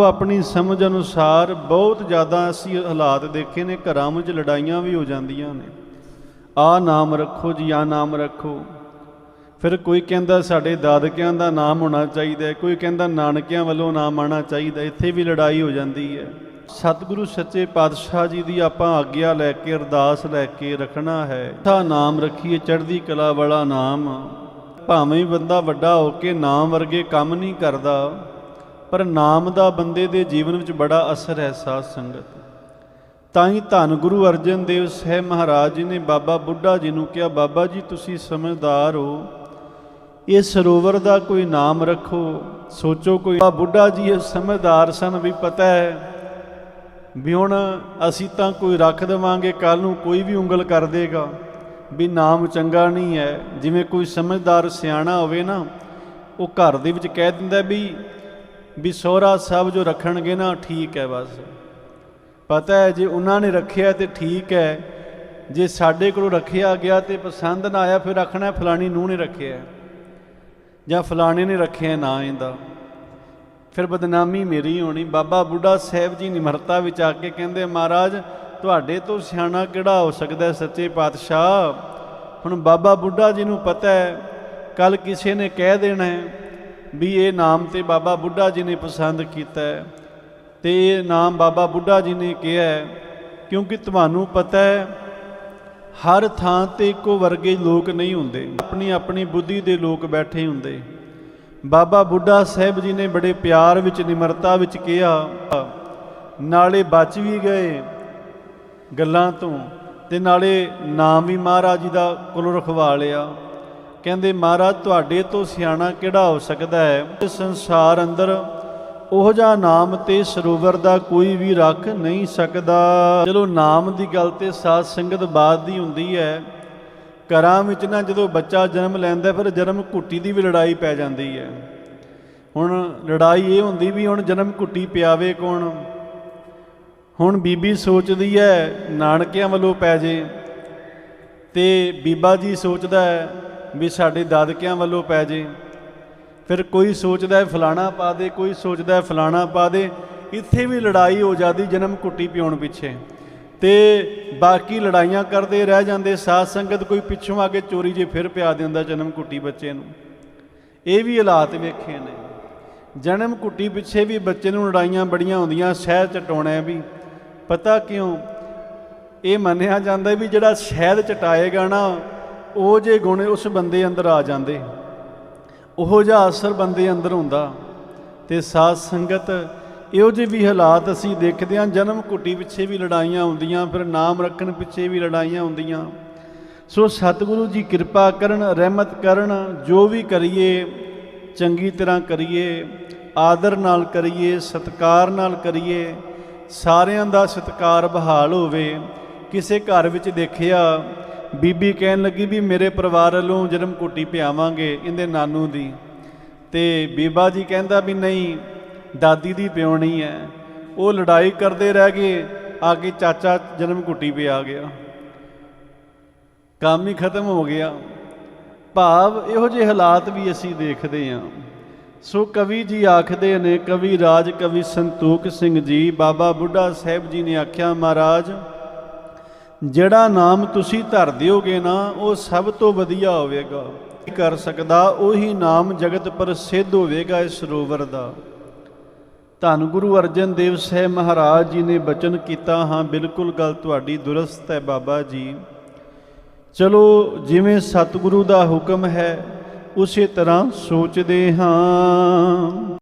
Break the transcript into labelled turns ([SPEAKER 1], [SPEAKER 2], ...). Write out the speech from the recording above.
[SPEAKER 1] ਆਪੋ ਆਪਣੀ ਸਮਝ ਅਨੁਸਾਰ ਬਹੁਤ ਜ਼ਿਆਦਾ ਅਸੀਂ ਹਾਲਾਤ ਦੇਖੇ ਨੇ, ਘਰਾਂ ਵਿੱਚ ਲੜਾਈਆਂ ਵੀ ਹੋ ਜਾਂਦੀਆਂ ਨੇ। ਆ ਨਾਮ ਰੱਖੋ ਜੀ ਆ ਨਾਮ ਰੱਖੋ। ਫਿਰ ਕੋਈ ਕਹਿੰਦਾ ਸਾਡੇ ਦਾਦਕਿਆਂ ਦਾ ਨਾਮ ਹੋਣਾ ਚਾਹੀਦਾ ਕੋਈ ਕਹਿੰਦਾ ਨਾਨਕਿਆਂ ਵੱਲੋਂ ਨਾਮ ਆਣਾ ਚਾਹੀਦਾ ਇੱਥੇ ਵੀ ਲੜਾਈ ਹੋ ਜਾਂਦੀ ਹੈ। ਸਤਿਗੁਰੂ ਸੱਚੇ ਪਾਤਸ਼ਾਹ ਜੀ ਦੀ ਆਪਾਂ ਆਗਿਆ ਲੈ ਕੇ, ਅਰਦਾਸ ਲੈ ਕੇ ਰੱਖਣਾ ਹੈ। ਤਾਂ ਨਾਮ ਰੱਖੀਏ, ਚੜ੍ਹਦੀ ਕਲਾ ਵਾਲਾ ਨਾਮ। ਭਾਵੇਂ ਬੰਦਾ ਵੱਡਾ ਹੋ ਕੇ ਨਾਮ ਵਰਗੇ ਕੰਮ ਨਹੀਂ ਕਰਦਾ ਪਰ ਨਾਮ ਦਾ ਬੰਦੇ ਦੇ ਜੀਵਨ ਵਿੱਚ ਬੜਾ ਅਸਰ ਹੈ ਸਾਧ ਸੰਗਤ। ਤਾਂ ਹੀ ਧੰਨ ਗੁਰੂ ਅਰਜਨ ਦੇਵ ਸਾਹਿਬ ਮਹਾਰਾਜ ਜੀ ਨੇ ਬਾਬਾ ਬੁੱਢਾ ਜੀ ਨੂੰ ਕਿਹਾ, ਬਾਬਾ ਜੀ, ਤੁਸੀਂ ਸਮਝਦਾਰ ਹੋ। ਇਹ ਸਰੋਵਰ ਦਾ ਕੋਈ ਨਾਮ ਰੱਖੋ। ਸੋਚੋ ਕੋਈ ਬਾਬਾ ਬੁੱਢਾ ਜੀ ਇਹ ਸਮਝਦਾਰ ਸਨ ਵੀ ਪਤਾ ਹੈ ਵੀ ਹੁਣ ਅਸੀਂ ਤਾਂ ਕੋਈ ਰੱਖ ਦੇਵਾਂਗੇ ਕੱਲ ਨੂੰ ਕੋਈ ਵੀ ਉਂਗਲ ਕਰ ਦੇਗਾ ਵੀ ਨਾਮ ਚੰਗਾ ਨਹੀਂ ਹੈ। ਜਿਵੇਂ ਕੋਈ ਸਮਝਦਾਰ ਸਿਆਣਾ ਹੋਵੇ ਨਾ, ਉਹ ਘਰ ਦੇ ਵਿੱਚ ਕਹਿ ਦਿੰਦਾ ਵੀ ਵੀ ਸੋਹਰਾ ਸਾਹਿਬ ਜੋ ਰੱਖਣਗੇ ਨਾ ਠੀਕ ਹੈ ਬਸ। ਪਤਾ ਹੈ ਜੇ ਉਹਨਾਂ ਨੇ ਰੱਖਿਆ ਤੇ ਠੀਕ ਹੈ, ਜੇ ਸਾਡੇ ਕੋਲੋਂ ਰੱਖਿਆ ਗਿਆ ਤੇ ਪਸੰਦ ਨਾ ਆਇਆ ਫਿਰ ਰੱਖਣਾ ਫਲਾਣੀ ਨੂੰ ਨੇ ਰੱਖਿਆ ਜਾਂ ਫਲਾਣੇ ਨੇ ਰੱਖਿਆ ਨਾ ਇਹਦਾ। ਫਿਰ ਬਦਨਾਮੀ ਮੇਰੀ ਹੋਣੀ। ਬਾਬਾ ਬੁੱਢਾ ਸਾਹਿਬ ਜੀ ਨਿਮਰਤਾ ਵਿੱਚ ਆ ਕੇ ਕਹਿੰਦੇ ਮਹਾਰਾਜ, ਤੁਹਾਡੇ ਤੋਂ ਸਿਆਣਾ ਕਿਹੜਾ ਹੋ ਸਕਦਾ ਸੱਚੇ ਪਾਤਸ਼ਾਹ? ਹੁਣ ਬਾਬਾ ਬੁੱਢਾ ਜੀ ਨੂੰ ਪਤਾ ਹੈ ਕੱਲ ਕਿਸੇ ਨੇ ਕਹਿ ਦੇਣਾ ਹੈ ਵੀ ਇਹ ਨਾਮ ਤੇ ਬਾਬਾ ਬੁੱਢਾ ਜੀ ਨੇ ਪਸੰਦ ਕੀਤਾ ਹੈ। ਤੇ ਇਹ ਨਾਮ ਬਾਬਾ ਬੁੱਢਾ ਜੀ ਨੇ ਕਿਹਾ ਹੈ, ਕਿਉਂਕਿ ਤੁਹਾਨੂੰ ਪਤਾ ਹੈ, ਹਰ ਥਾਂ ਤੇ ਇੱਕੋ ਵਰਗੇ ਲੋਕ ਨਹੀਂ ਹੁੰਦੇ। ਆਪਣੀ ਆਪਣੀ ਬੁੱਧੀ ਦੇ ਲੋਕ ਬੈਠੇ ਹੁੰਦੇ। ਬਾਬਾ ਬੁੱਢਾ ਸਾਹਿਬ ਜੀ ਨੇ ਬੜੇ ਪਿਆਰ ਵਿੱਚ, ਨਿਮਰਤਾ ਵਿੱਚ ਕਿਹਾ, ਨਾਲੇ ਬਚ ਵੀ ਗਏ ਗੱਲਾਂ ਤੋਂ, ਤੇ ਨਾਲੇ ਨਾਮ ਵੀ ਮਹਾਰਾਜ ਜੀ ਦਾ ਕੋਲੋਂ ਰਖਵਾ ਲਿਆ। ਕਹਿੰਦੇ, ਮਹਾਰਾਜ, ਤੁਹਾਡੇ ਤੋਂ ਸਿਆਣਾ ਕਿਹੜਾ ਹੋ ਸਕਦਾ ਹੈ? ਇਸ ਸੰਸਾਰ ਅੰਦਰ ਉਹ ਜਿਹਾ ਨਾਮ ਤੇ ਸਰੋਵਰ ਦਾ ਕੋਈ ਵੀ ਰੱਖ ਨਹੀਂ ਸਕਦਾ। ਚਲੋ ਨਾਮ ਦੀ ਗੱਲ ਤੇ ਸਾਧ ਸੰਗਤ ਬਾਤ ਦੀ ਹੁੰਦੀ ਹੈ, ਘਰਾਂ ਵਿੱਚ ਨਾ ਜਦੋਂ ਬੱਚਾ ਜਨਮ ਲੈਂਦਾ ਫਿਰ ਜਨਮ ਘੁੱਟੀ ਦੀ ਵੀ ਲੜਾਈ ਪੈ ਜਾਂਦੀ ਹੈ। ਹੁਣ ਲੜਾਈ ਇਹ ਹੁੰਦੀ ਵੀ ਹੁਣ ਜਨਮ ਘੁੱਟੀ ਪਿਆਵੇ ਕੌਣ? ਹੁਣ ਬੀਬੀ ਸੋਚਦੀ ਹੈ, ਨਾਨਕਿਆਂ ਵੱਲੋਂ ਪੈ ਜੇ। ਤੇ ਬੀਬਾ ਜੀ ਸੋਚਦਾ ਹੈ ਵੀ ਸਾਡੇ ਦਾਦਕਿਆਂ ਵੱਲੋਂ ਪੈ ਜੇ। ਫਿਰ ਕੋਈ ਸੋਚਦਾ ਹੈ ਫਲਾਣਾ ਪਾ ਦੇ, ਕੋਈ ਸੋਚਦਾ ਹੈ ਫਲਾਣਾ ਪਾ ਦੇ, ਇੱਥੇ ਵੀ ਲੜਾਈ ਹੋ ਜਾਂਦੀ, ਜਨਮ ਕੁੱਟੀ ਪਿਉਣ ਪਿੱਛੇ। ਤੇ ਬਾਕੀ ਲੜਾਈਆਂ ਕਰਦੇ ਰਹਿ ਜਾਂਦੇ, ਸਾਧ ਸੰਗਤ ਕੋਈ ਪਿੱਛੋਂ ਆ ਕੇ ਚੋਰੀ ਜੇ ਫਿਰ ਪਿਆ ਦਿੰਦਾ ਜਨਮ ਕੁੱਟੀ ਬੱਚੇ ਨੂੰ। ਇਹ ਵੀ ਹਾਲਾਤ ਵੇਖੇ ਨੇ। ਜਨਮ ਕੁੱਟੀ ਪਿੱਛੇ ਵੀ ਬੱਚੇ ਨੂੰ ਲੜਾਈਆਂ ਬੜੀਆਂ ਹੁੰਦੀਆਂ ਸ਼ਹਿਦ ਚਟਾਉਣਾ ਵੀ। ਪਤਾ ਕਿਉਂ? ਇਹ ਮੰਨਿਆ ਜਾਂਦਾ ਵੀ ਜਿਹੜਾ ਸ਼ਹਿਦ ਚਟਾਏਗਾ ਨਾ ਉਹ ਜੇ ਗੁਣ ਉਸ ਬੰਦੇ ਅੰਦਰ ਆ ਜਾਂਦੇ, ਉਹੋ ਜਿਹਾ ਅਸਰ ਬੰਦੇ ਅੰਦਰ ਹੁੰਦਾ। ਤੇ ਸਾਧ ਸੰਗਤ, ਇਹੋ ਜਿਹੇ ਵੀ ਹਾਲਾਤ ਅਸੀਂ ਦੇਖਦੇ ਹਾਂ, ਜਨਮ ਘੁੱਟੀ ਪਿੱਛੇ ਵੀ ਲੜਾਈਆਂ ਹੁੰਦੀਆਂ, ਫਿਰ ਨਾਮ ਰੱਖਣ ਪਿੱਛੇ ਵੀ ਲੜਾਈਆਂ ਹੁੰਦੀਆਂ। ਸੋ ਸਤਿਗੁਰੂ ਜੀ ਕਿਰਪਾ ਕਰਨ, ਰਹਿਮਤ ਕਰਨ, ਜੋ ਵੀ ਕਰੀਏ, ਚੰਗੀ ਤਰ੍ਹਾਂ ਕਰੀਏ, ਆਦਰ ਨਾਲ ਕਰੀਏ, ਸਤਕਾਰ ਨਾਲ ਕਰੀਏ, ਸਾਰਿਆਂ ਦਾ ਸਤਕਾਰ ਬਹਾਲ ਹੋਵੇ। ਕਿਸੇ ਘਰ ਵਿੱਚ ਦੇਖਿਆ ਬੀਬੀ ਕਹਿਣ ਲੱਗੀ ਵੀ ਮੇਰੇ ਪਰਿਵਾਰ ਵੱਲੋਂ ਜਨਮ ਕੁੱਟੀ ਪਿਆਵਾਂਗੇ ਇਹਦੇ ਨਾਨੂ ਦੀ। ਤੇ ਬੀਬਾ ਜੀ ਕਹਿੰਦਾ ਵੀ ਨਹੀਂ, ਦਾਦੀ ਦੀ ਪਿਉਣੀ ਹੈ। ਉਹ ਲੜਾਈ ਕਰਦੇ ਰਹਿ ਗਏ, ਆ ਕੇ ਚਾਚਾ ਜਨਮ ਕੁੱਟੀ ਪਿਆ ਗਿਆ। ਕੰਮ ਹੀ ਖਤਮ ਹੋ ਗਿਆ। ਭਾਵ ਇਹੋ ਜਿਹੇ ਹਾਲਾਤ ਵੀ ਅਸੀਂ ਦੇਖਦੇ ਹਾਂ। ਸੋ ਕਵੀ ਜੀ ਆਖਦੇ ਨੇ, ਕਵੀ ਰਾਜ, ਕਵੀ ਸੰਤੋਖ ਸਿੰਘ ਜੀ, ਬਾਬਾ ਬੁੱਢਾ ਸਾਹਿਬ ਜੀ ਨੇ ਆਖਿਆ, ਮਹਾਰਾਜ ਜਿਹੜਾ ਨਾਮ ਤੁਸੀਂ ਧਰ ਦਿਓਗੇ ਨਾ, ਉਹ ਸਭ ਤੋਂ ਵਧੀਆ ਹੋਵੇਗਾ। ਕਰ ਸਕਦਾ? ਉਹੀ ਨਾਮ ਜਗਤ ਪ੍ਰਸਿੱਧ ਹੋਵੇਗਾ ਇਸ ਸਰੋਵਰ ਦਾ। ਧੰਨ ਗੁਰੂ ਅਰਜਨ ਦੇਵ ਸਾਹਿਬ ਮਹਾਰਾਜ ਜੀ ਨੇ ਬਚਨ ਕੀਤਾ, ਹਾਂ, ਬਿਲਕੁਲ ਗੱਲ ਤੁਹਾਡੀ ਦੁਰਸਤ ਹੈ ਬਾਬਾ ਜੀ। ਚਲੋ, ਜਿਵੇਂ ਸਤਿਗੁਰੂ ਦਾ ਹੁਕਮ ਹੈ, ਉਸੇ ਤਰ੍ਹਾਂ ਸੋਚਦੇ ਹਾਂ।